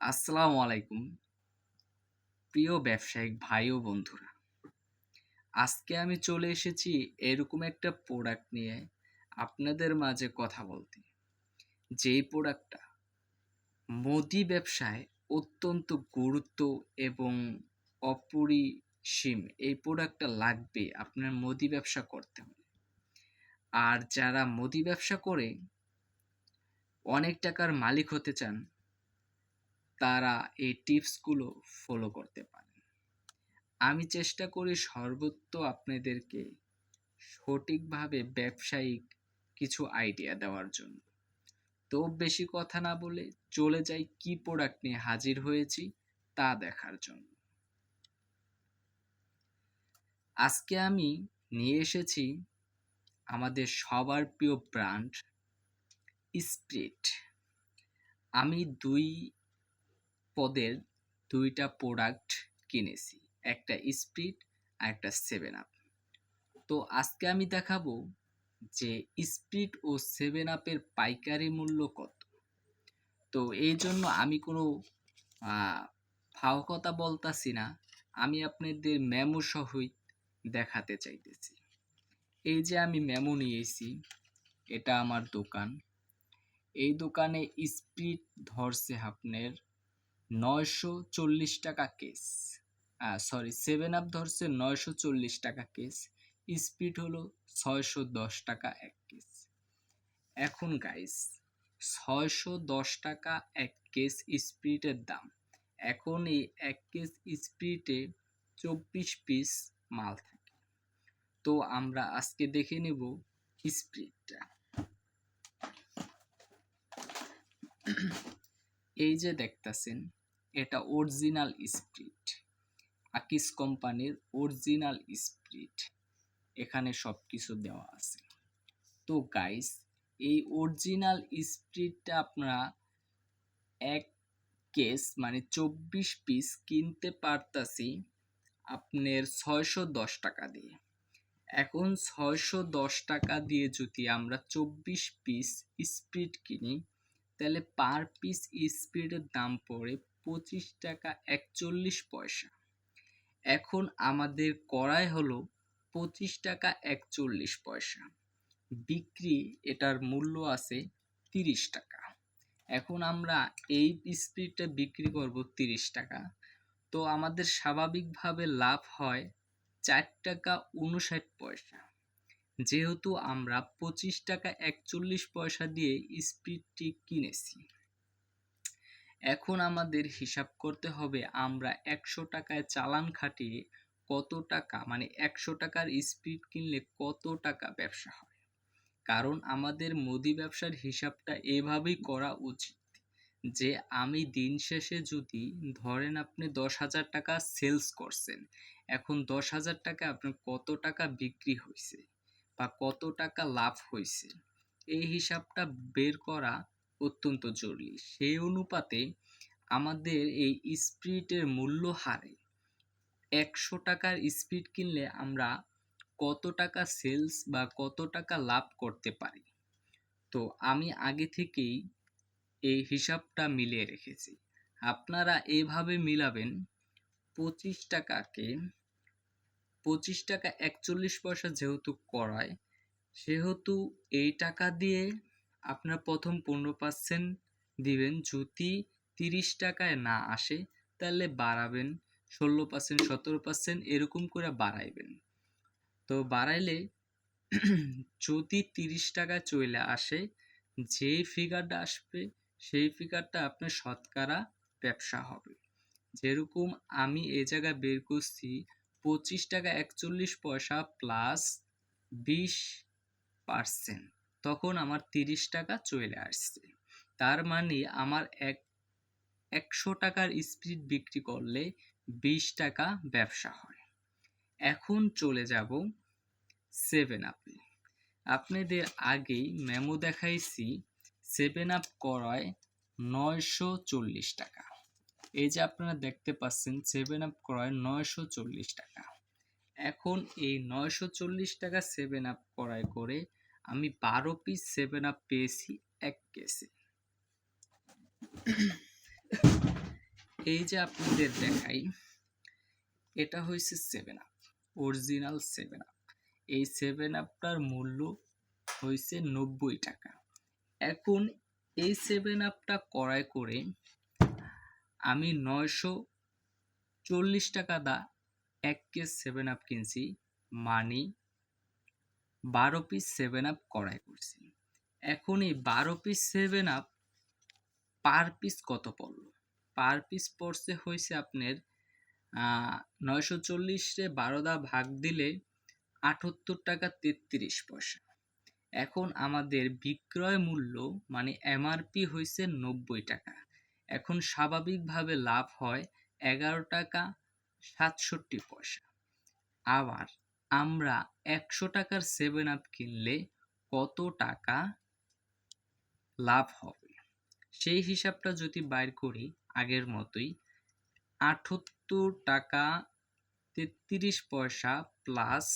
আসসালামু আলাইকুম। প্রিয় ব্যবসায়িক ভাই ও বন্ধুরা, আজকে আমি চলে এসেছি এরকম একটা প্রোডাক্ট নিয়ে আপনাদের মাঝে কথা বলতে। যেই প্রোডাক্টটা মুদি ব্যবসায় অত্যন্ত গুরুত্ব এবং অপরিসীম, এই প্রোডাক্টটা লাগবে আপনার মুদি ব্যবসা করতে হলে। আর যারা মুদি ব্যবসা করে, অনেক টাকার মালিক হতে চান তারা এই টিপসগুলো ফলো করতে পারেন। আমি চেষ্টা করি সর্বত্র আপনাদেরকে সঠিকভাবে ব্যবসায়িক কিছু আইডিয়া দেওয়ার জন্য। তো বেশি কথা না বলে চলে যাই কি প্রোডাক্ট নিয়ে হাজির হয়েছি তা দেখার জন্য। আজকে আমি নিয়ে এসেছি আমাদের সবার প্রিয় ব্র্যান্ড স্প্রিট আমি দুই পদের দুইটা প্রোডাক্ট কিনেছি। একটা স্প্রিট আর একটা সেভেন আপ তো আজকে আমি দেখাবো যে স্প্রিট ও সেভেন আপের পাইকারি মূল্য কত। তো এই জন্য আমি কোনো ফাও কথা বলতাছি না। আমি আপনাদের মেমো সহই দেখাতে চাইতেছি। এই যে আমি মেমো নিয়েছি, এটা আমার দোকান। এই দোকানে স্প্রিট ধরছে আপনার নয়শো চল্লিশ টাকা কেস সরি সেভেন আপ ধরছে নয়শো চল্লিশ টাকা কেস স্পিড হলো ছয়শো দশ টাকা এক কেস এখন গাইস ছয়শো দশ টাকা এক কেস স্পিরিটের দাম। এখন এই এক কেস স্পিরিটে চব্বিশ পিস মাল থাকে। তো আমরা আজকে দেখে নেব স্পিরিটটা এই যে দেখতেছেন, এটা অরিজিনাল স্প্রিট আকিস কোম্পানির অরিজিনাল স্প্রিট এখানে সব কিছু দেওয়া আছে। তো গাইস এই অরিজিনাল স্প্রিটটা আপনারা এক কেস মানে চব্বিশ পিস কিনতে পারতাছি আপনার ছয়শো দশ টাকা দিয়ে। এখন ছয়শো দশ টাকা দিয়ে যদি আমরা চব্বিশ পিস স্প্রিট কিনি তাহলে পার পিস স্পিডের দাম পড়ে পঁচিশ টাকা একচল্লিশ পয়সা। এখন আমাদের করাই হলো পঁচিশ টাকা একচল্লিশ পয়সা। বিক্রি এটার মূল্য আছে তিরিশ টাকা। এখন আমরা এই স্পিডটা বিক্রি করব তিরিশ টাকা। তো আমাদের স্বাভাবিকভাবে লাভ হয় চার টাকা উনষাট পয়সা। যেহেতু আমরা পঁচিশ টাকা একচল্লিশ পয়সা দিয়ে স্পিডটি কিনেছি। এখন আমাদের হিসাব করতে হবে আমরা একশো টাকায় চালান খাটিয়ে কত টাকা মানে একশো টাকার স্পিড কিনলে কত টাকা ব্যবসা হয়। কারণ আমাদের মুদি ব্যবসার হিসাবটা এভাবেই করা উচিত যে আমি দিন শেষে যদি ধরেন আপনি দশ হাজার টাকা সেলস করছেন, এখন দশ হাজার টাকা আপনার কত টাকা বিক্রি হয়েছে বা কত টাকা লাভ হয়েছে এই হিসাবটা বের করা অত্যন্ত জরুরি। সেই অনুপাতে আমাদের এই স্পিরিটের মূল্য হারে একশো টাকার স্পিড কিনলে আমরা কত টাকা সেলস বা কত টাকা লাভ করতে পারি। তো আমি আগে থেকেই এই হিসাবটা মিলিয়ে রেখেছি। আপনারা এভাবে মিলাবেন পঁচিশ টাকাকে পঁচিশ টাকা একচল্লিশ পয়সা যেহেতু করায়, সেহেতু এই টাকা দিয়ে আপনার প্রথম পনেরো পার্সেন্ট দিবেন। যদি তিরিশ টাকায় না আসে, তাহলে বাড়াবেন। ষোলো পার্সেন্ট সতেরো পার্সেন্ট এরকম করে বাড়াইবেন। তো বাড়াইলে যদি তিরিশ টাকা চলে আসে, যেই ফিগারটা আসবে, সেই ফিগারটা আপনার শতকরা ব্যবসা হবে। যেরকম আমি এ জায়গায় বের করছি পঁচিশ টাকা একচল্লিশ পয়সা প্লাস বিশ পার্সেন্ট তখন আমার তিরিশ টাকা চলে আসছে। তার মানে আমার এক, একশো টাকার স্পিড বিক্রি করলে বিশ টাকা ব্যবসা হয়। এখন চলে যাব সেভেন আপে আপনাদের আগেই মেমো দেখাইছি সেভেন আপ করায় নয়শো চল্লিশ টাকা। এই যে আপনারা দেখতে পাচ্ছেন সেভেন আপ করায় নয়শো চল্লিশ টাকা। এখন এই নয়শো চল্লিশ টাকা সেভেন আপ করায় করে আমি বারো পিস সেভেন আপ পেয়েছি এক কেসে এই যে আপনাদের দেখাই, এটা হয়েছে Seven Up original Seven Up এই সেভেন আপটার মূল্য হয়েছে নব্বই টাকা। এখন এই সেভেন আপটা করাই করে আমি নয়শো চল্লিশ টাকা দা এক কেস সেভেন আপ কিনছি মানি বারো পিস সেভেন আপ করাই করছি। এখন এই বারো piece Seven Up per piece কত পড়ল? পার পিস পড়ছে হয়েছে আপনার নয়শো চল্লিশে বারো দা ভাগ দিলে আটাত্তর টাকা তেত্রিশ পয়সা। এখন আমাদের বিক্রয় মূল্য মানে এমআরপি হয়েছে নব্বই টাকা। এখন স্বাভাবিকভাবে লাভ হয় এগারো টাকা সাতষট্টি পয়সা। আবার আমরা একশো টাকার সেভেন আপ কিনলে কত টাকা লাভ হবে? সেই হিসাবটা যদি বাইর করি আগের মতোই আটাত্তর টাকা তেত্রিশ পয়সা প্লাস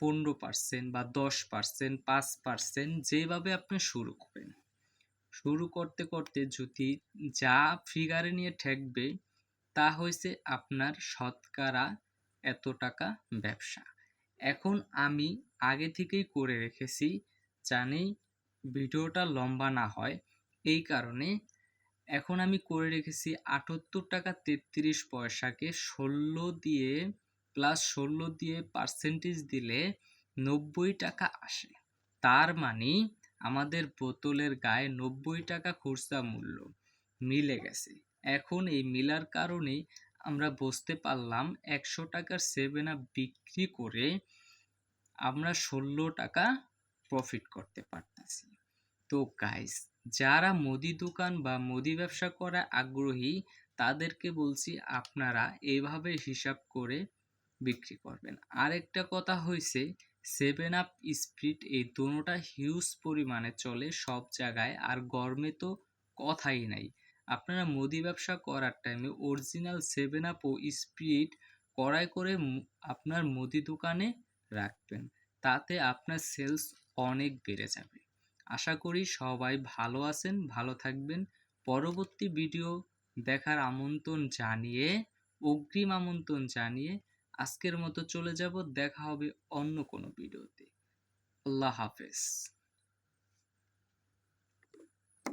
পনেরো পার্সেন্ট বা দশ পার্সেন্ট পাঁচ পার্সেন্ট যেভাবে আপনি শুরু করেন শুরু করতে করতে যদি যা ফিগারে নিয়ে ঠেকবে, তা হয়েছে আপনার শতকরা এত টাকা ব্যবসা। এখন আমি আগে থেকেই করে রেখেছি, জানি ভিডিওটা লম্বা না হয়, এই কারণে এখন আমি করে রেখেছি আটাত্তর টাকা তেত্রিশ পয়সাকে ষোলো দিয়ে প্লাস ষোলো দিয়ে পার্সেন্টেজ দিলে নব্বই টাকা আসে। তার মানে আমাদের বোতলের গায়ে নব্বই টাকা খুচরা মূল্য। মিলে গেছে। এখন এই মিলার কারণে আমরা বুঝতে পারলাম একশো টাকার সেভেন আপ বিক্রি করে আমরা ষোলো টাকা প্রফিট করতে পারতেছি। তো গাইস যারা মুদি দোকান বা মুদি ব্যবসা করা আগ্রহী, তাদেরকে বলছি আপনারা এইভাবে হিসাব করে বিক্রি করবেন। আরেকটা কথা হয়েছে সেভেন আপ স্প্রিট এই দোনোটা হিউজ পরিমাণে চলে সব জায়গায়, আর গরমে তো কথাই নাই। আপনারা মুদি ব্যবসা করার টাইমে অরিজিনাল সেভেন আপ ও স্প্রিট কড়াই করে আপনার মুদি দোকানে রাখবেন। তাতে আপনার সেলস অনেক বেড়ে যাবে। আশা করি সবাই ভালো আছেন, ভালো থাকবেন। পরবর্তী ভিডিও দেখার আমন্ত্রণ জানিয়ে, অগ্রিম আমন্ত্রণ জানিয়ে আজকের মতো চলে যাব দেখা হবে অন্য কোনো ভিডিওতে। আল্লাহ হাফেজ।